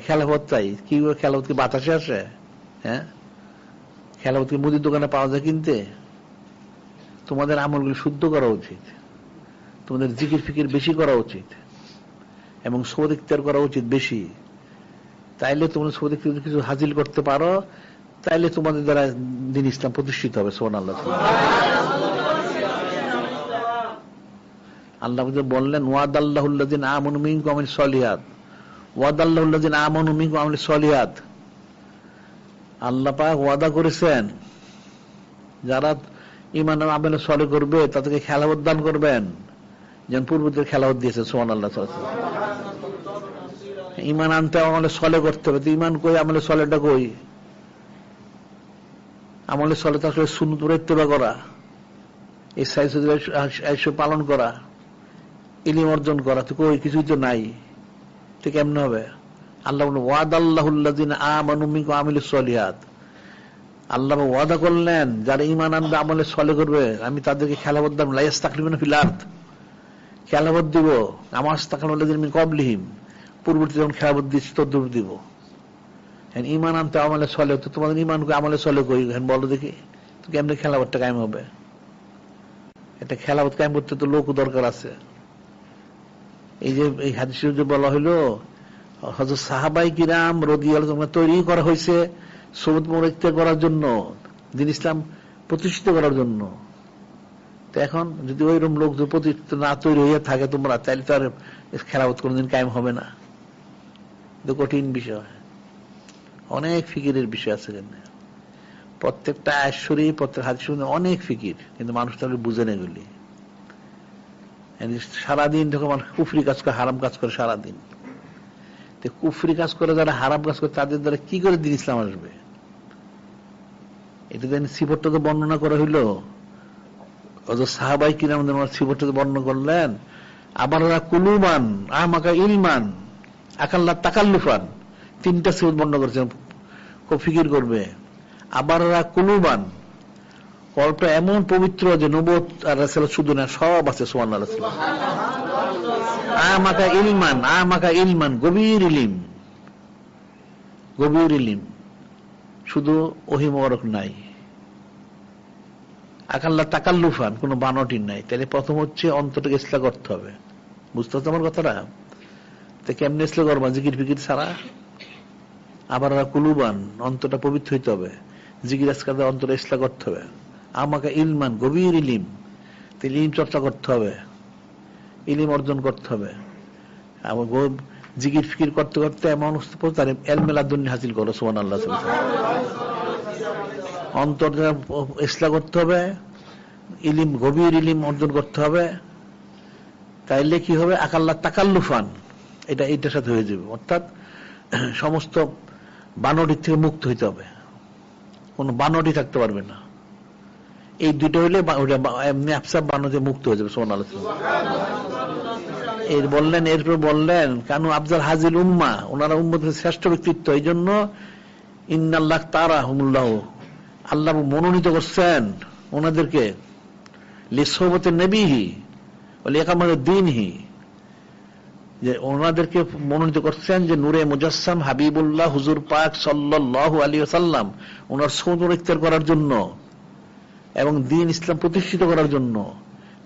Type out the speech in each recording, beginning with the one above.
খেলাফত চাই। কি খেলাফত কি বাতাসে আসে? হ্যাঁ? খেলাফত কি মুদির দোকানে পাওয়া যায় কিনতে? তোমাদের আমলগুলো শুদ্ধ করা উচিত। তোমাদের জিকির ফিকির বেশি করা উচিত। এবং সৌদ ইখতিয়ার করা উচিত বেশি। তাইলে তোমরা সৌদ ইখতিয়ার যদি কিছু হাসিল করতে পারো, তাইলে তোমাদের দ্বারা দিন ইসলাম প্রতিষ্ঠিত হবে সোহান আল্লাহ আল্লাহ বললেন ওয়াদ আল্লাহুল্লাদিন আমন মিনকুম আমিল সলিহাত। ওয়াদ আল্লাহুল্লাদিন আমন মিনকুম আমিল সলিহাত। আল্লাহ ওয়াদা করেছেন, যারা ইমান আমেলে সলে করবে, তাদেরকে খেলাবত দান করবেন। যেন পূর্বদের খেলাবত দিয়েছে সোহান আল্লাহ ইমান আনতে আমলে সলে করতে হবে। তো ইমান কই আমলে সলেটা কই? আমলে সলে তো সুন্দর ইত্তেবা করা, এই সাইজ পালন করা, ইলিম অর্জন করা, তো কই? কিছুই তো নাই। তো কেমনে হবে? আল্লাহ ওয়াদ আল্লাহুল্লাদিন আমানুমিক আমিল সলিহাত। আল্লাহ ওয়াদা করলেন, যারা ইমান আনবে, আমলে সলে করবে। আমি তাদেরকে খেলাবত তাকলিবেন ফিলার্থ দিব আমার তাকলিম কবলিহিম পূর্ববর্তী যখন খেলাবত দিচ্ছি তদ্রুপ দিব। হ্যাঁ ইমান আনতে আমলে সলে, তো তোমাদের ইমান আমলে সলে কই? বলো দেখি, তো কেমনি খেলাবতটা কায়েম হবে? এটা খেলাবত কায়েম করতে তো লোক দরকার আছে। এই যে, এই হাদিস যে বলা হইল হজরত সাহাবাই কিরাম রদি আলোচনা তৈরি করা হয়েছে সবুজ মোরেক্তে করার জন্য, দিন ইসলাম প্রতিষ্ঠিত করার জন্য। তো এখন যদি ওইরকম লোক প্রতিষ্ঠিত না তৈরি হইয়া থাকে তোমরা তাহলে তো আর খেলাবত কোনোদিন কায়েম হবে না। কঠিন বিষয়। অনেক ফিকিরের বিষয় আছে এখানে। প্রত্যেকটা আশ্বরী প্রত্যেক হাদিস অনেক ফিকির, কিন্তু মানুষ তাহলে বুঝে না সারাদিন যখন মানুষ কুফরি কাজ করে, হারাম কাজ করে সারাদিন। কুফরি কাজ করে যারা হারাম কাজ করে, তাদের দ্বারা কি করে দিন ইসলাম আসবে? এটা দেন সিফরটা তো বর্ণনা করা হইল। সাহাবাই কিনা আমাদের সিফরটা তো বর্ণনা করলেন, আবার ওরা কুলুমান, আমাকা ইলমান, আকাল্লা তাকাল্লুফান। তিনটা সিফত বর্ণনা করেছেন ফিকির করবে। আবার কুলুবান কলটা এমন পবিত্র যে নবত আর শুধু না, সব আছে সোমান আমাকা ইলমান আমাকা ইলমান, গভীর ইলিম। গভীর ইলিম। শুধু অহিমরক নাই। আকাল্লা তাকাল্লুফান, কোন বানটির নাই। তাহলে প্রথম হচ্ছে অন্তরটাকে ইসলা করতে হবে। বুঝতে হচ্ছে আমার কথাটা? তো কেমনে ইসলা করবা? জিকির ফিকির ছাড়া? আবার কুলুবান, অন্তরটা পবিত্র হইতে হবে। জিকির আজকাল অন্তর ইসলা করতে হবে। আমাকে ইলমান, গভীর ইলিম ইলিম চর্চা করতে হবে, ইলিম অর্জন করতে হবে। জিকির ফিকির করতে করতে এমন তার এলমেলাদুন্নি হাসিল করো সোহান আল্লাহ অন্তর ইসলা করতে হবে, ইলিম, গভীর ইলিম অর্জন করতে হবে। তাইলে কি হবে? আকাল্লা তাকাল্লুফান, এটা এইটার সাথে হয়ে যাবে। অর্থাৎ সমস্ত বানডির থেকে মুক্ত হইতে হবে। কোন বানডি থাকতে পারবে না। এই দুটো এমনি আফসাব বানতে মুক্ত হয়ে যাবে সোমান আলোচনা এর বললেন, এরপর বললেন, কেন আফজাল হাজিল উম্মা, ওনারা উম্মতের শ্রেষ্ঠ ব্যক্তিত্ব এই জন্য ইন্নাল্লাহ তারা হুমুল্লাহ। আল্লাহ মনোনীত করছেন ওনাদেরকে লিসবতের নেবিহি লেখামাদের দিনহি। যে ওনাদেরকে মনোনীত করছেন যে নূরে মুজাসসাম হাবিবুল্লাহ হুজুর পাক সাল্লাহ আলী সাল্লাম ওনার সৌন্দর ইখতার করার জন্য। এবং দিন ইসলাম প্রতিষ্ঠিত করার জন্য।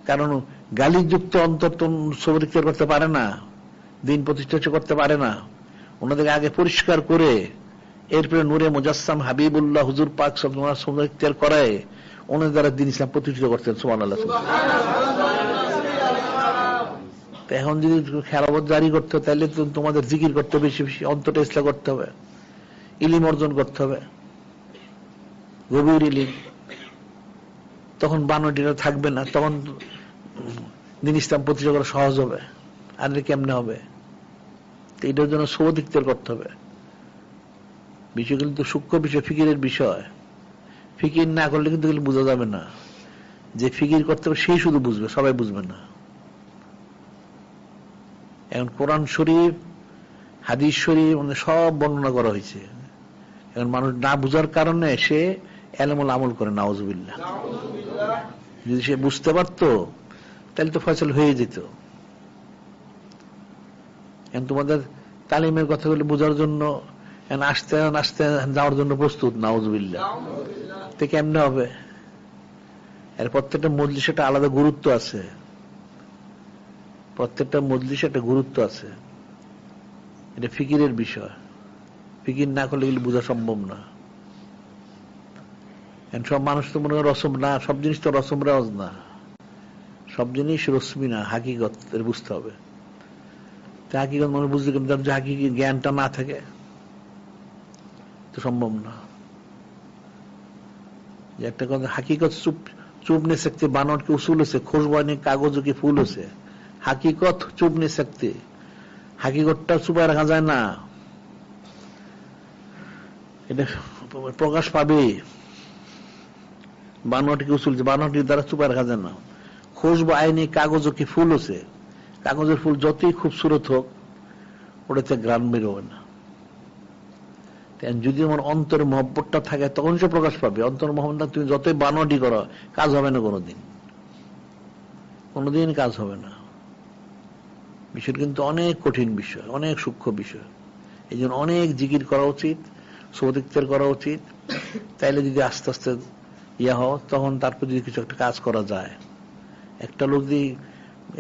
কারণ গালিযুক্ত অন্তর সৌর ইখতার করতে পারে না, দিন প্রতিষ্ঠিত করতে পারে না। ওনাদেরকে আগে পরিষ্কার করে এরপরে নূরে মুজাসসাম হাবিবুল্লাহ হুজুর পাক সব ইখতার করায় ওনাদের দ্বারা দিন ইসলাম প্রতিষ্ঠিত করতেন সোমান আল্লাহ এখন যদি খেলাবত জারি করতে হবে তাহলে তো তোমাদের জিকির করতে হবে, বেশি বেশি অন্তটা ইসলা করতে হবে। ইলিম অর্জন করতে হবে। গভীর ইলিম। তখন বানটিরা থাকবে না, তখন দিন ইসলাম করা সহজ হবে। আর কেমনে হবে? তো এটার জন্য সৌদিকদের করতে হবে। বিষয় কিন্তু সূক্ষ্ম বিষয়, ফিকিরের বিষয়। ফিকির না করলে কিন্তু বোঝা যাবে না। যে ফিকির করতে হবে, সেই শুধু বুঝবে, সবাই বুঝবে না। এখন কোরআন শরীফ, হাদিস শরীফ মানে সব বর্ণনা করা হয়েছে। এখন মানুষ না বুঝার কারণে সে এলমল আমল করে নাওজবিল্লা যদি সে বুঝতে পারতো তাহলে তো ফয়সল হয়ে যেত। এখন তোমাদের তালিমের কথাগুলো বোঝার জন্য আসতে আসতে যাওয়ার জন্য প্রস্তুত নাউজবিল্লা তো কেমনে হবে? এর প্রত্যেকটা মজলিস একটা আলাদা গুরুত্ব আছে। প্রত্যেকটা মজলিস একটা গুরুত্ব আছে। এটা ফিকিরের বিষয়। ফিকির না করলে এগুলো বোঝা সম্ভব না। এখন সব মানুষ তো মনে হয় রসম না, সব জিনিস তো রসম রেওয়াজ না। সব জিনিস রশ্মি না, হাকিগত বুঝতে হবে। হাকিগত মানুষ বুঝতে কিন্তু তার যে হাকি জ্ঞানটা না থাকে, তো সম্ভব না। যে একটা কথা হাকিকত চুপ চুপ নে সকতে বানটকে উসুল হয়েছে খুশবানি কাগজও কি ফুল হয়েছে হাকিকত চুপ নিয়ে সকতে হাকিকতটা চুপায় রাখা যায় না। এটা প্রকাশ পাবে। বানোয়াটি কি উসুল? বানোয়াটির দ্বারা চুপায় রাখা যায় না। খুশবু আইনি কাগজও কি ফুল আছে কাগজের ফুল যতই খুবসুরত হোক, ওটাতে গ্রাম বেরোবে না। যদি আমার অন্তর মহব্বতটা থাকে, তখন সে প্রকাশ পাবে। অন্তর মহব্বতটা তুমি যতই বানোয়াটি করো, কাজ হবে না কোনোদিন। কোনোদিন কাজ হবে না। বিষয় কিন্তু অনেক কঠিন বিষয়, অনেক সূক্ষ্ম বিষয়। এই অনেক জিকির করা উচিত সৌদিকতের করা উচিত। তাইলে যদি আস্তে আস্তে ইয়া হও, তখন তারপর যদি কিছু একটা কাজ করা যায়। একটা লোক যদি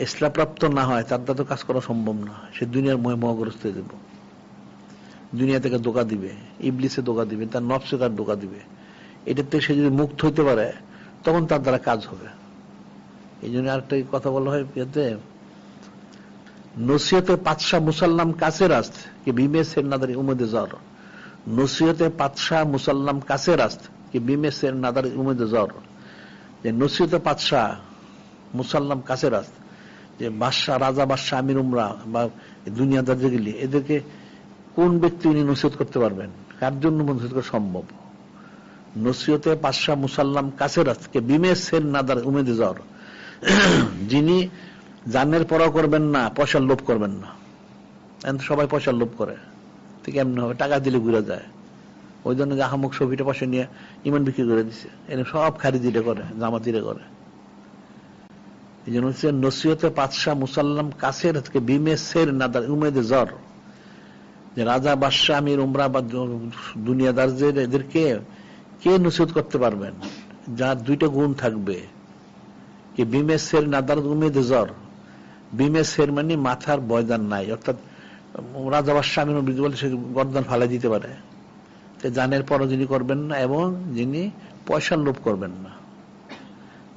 ইসলাপ্রাপ্ত না হয়, তার দ্বারা তো কাজ করা সম্ভব না। সে দুনিয়ার মহে মহাগ্রস্ত হয়ে দেব দুনিয়া থেকে দোকা দিবে, ইবলিসে দোকা দিবে, তার নফসে তার দোকা দিবে। এটার থেকে সে যদি মুক্ত হইতে পারে, তখন তার দ্বারা কাজ হবে। এই জন্য আরেকটা কথা বলা হয় এতে নসিহতে পাতশাহ মুসাল্লাম কাছে রাস্ত কি বিমে সের নাদারি উমেদে জ্বর নসিহতে পাতশাহ মুসাল্লাম কাছে রাস্ত যে নসিহতে পাতশাহ মুসাল্লাম যে বাদশাহ, রাজা বাদশাহ, আমির উমরা বা দুনিয়াদার যেগুলি এদেরকে কোন ব্যক্তি উনি নসিহত করতে পারবেন? কার জন্য নসিহত করা সম্ভব? নসিহতে পাতশাহ মুসাল্লাম নাদার উমেদে যিনি জানের পরাও করবেন না, পয়সার লোভ করবেন না। এখন সবাই পয়সার লোভ করে। ঠিক এমনি হবে টাকা দিলে ঘুরে যায়। ওই জন্য আহামুক ছবিটা পয়সা নিয়ে ইমান বিক্রি করে দিছে। এনে সব খারিদিরে করে জামাতিরে করে। এই জন্য হচ্ছে নসিহতে পাতশাহ মুসাল্লাম কাছের থেকে বিমে সের নাদার, উমেদে জ্বর। যে রাজা বাদশাহ, আমির, উমরা বা দুনিয়াদার যে এদেরকে কে নসিহত করতে পারবেন? যার দুইটা গুণ থাকবে। কি বিমে সের নাদার, উমেদে জ্বর। বিমে সের মানে মাথার বয়দান নাই। অর্থাৎ রাজা বা স্বামী বলে সে গরদান ফালাই দিতে পারে। জানের পরও যিনি করবেন না এবং যিনি পয়সার লোভ করবেন না।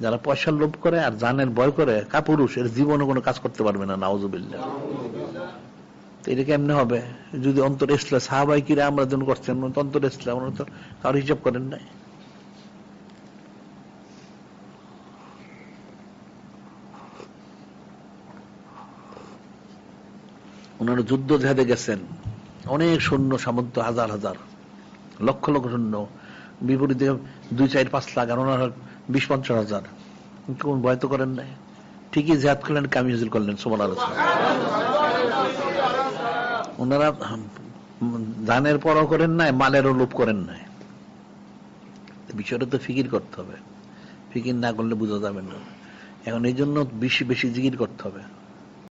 যারা পয়সার লোভ করে আর জানের ভয় করে, কাপুরুষ, এর জীবনে কোনো কাজ করতে পারবে না নাউজুবিল্লা এটা কেমনে হবে? যদি অন্তর ইসলাম, সাহাবাই কিরা আমরা যেন করছেন, অন্তর ইসলাম ওরা তো কারও হিসাব করেন নাই? ওনারা যুদ্ধ জেহাদে গেছেন। অনেক সৈন্য, সামন্ত, হাজার হাজার। লক্ষ লক্ষ সৈন্য, বিপরীতে দুই, চার, পাঁচ লাখ, আর ওনারা বিশ, পঞ্চাশ হাজার। কোন ভয় তো করেন নাই। ঠিকই জেহাদ করলেন কামিয়াজুল করলেন সোমান ওনারা ধানের পরও করেন নাই, মালেরও লোভ করেন নাই। বিষয়টা তো ফিকির করতে হবে। ফিকির না করলে বোঝা যাবে না। এখন এই জন্য বেশি বেশি জিকির করতে হবে।